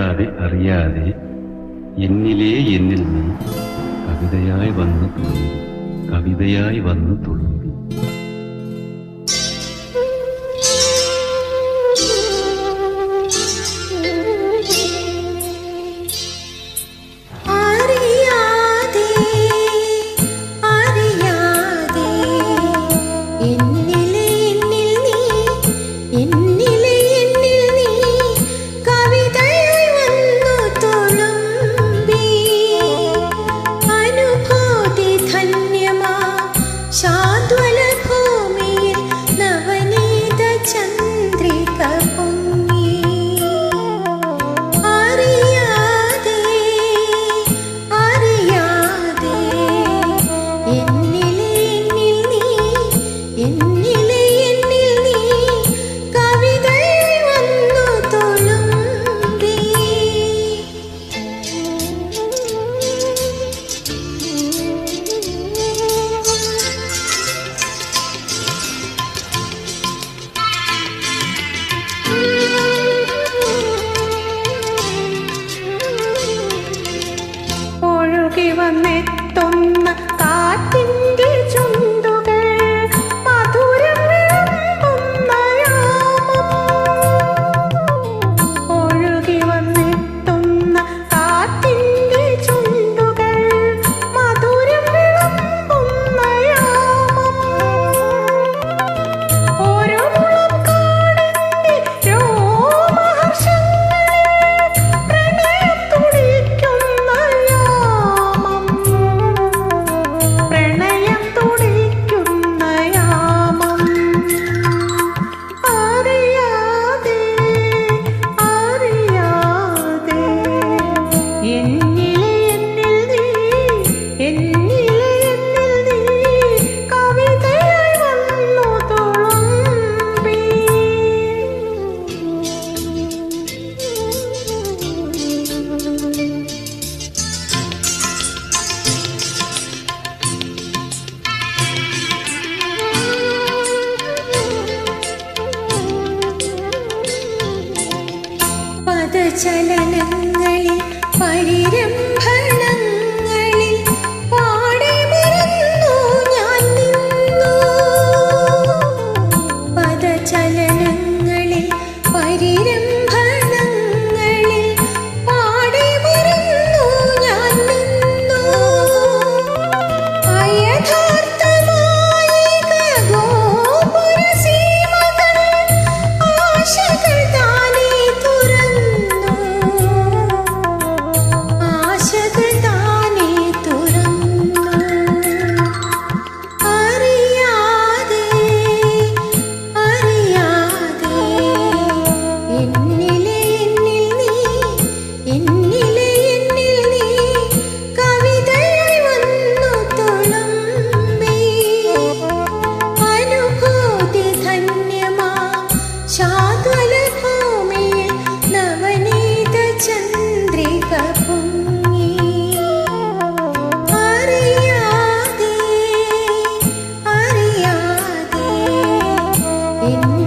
അറിയാതെ അറിയാതെ എന്നിലേ എന്നിൽ നീ കവിതയായി വന്നു തുള്ളി കവിതയായി വന്നു തുള്ളി ഒഴുകി വന്നെത്തുന്ന കാറ്റിന്റെ പാദചലനങ്ങളിൽ പരിരംഭ You.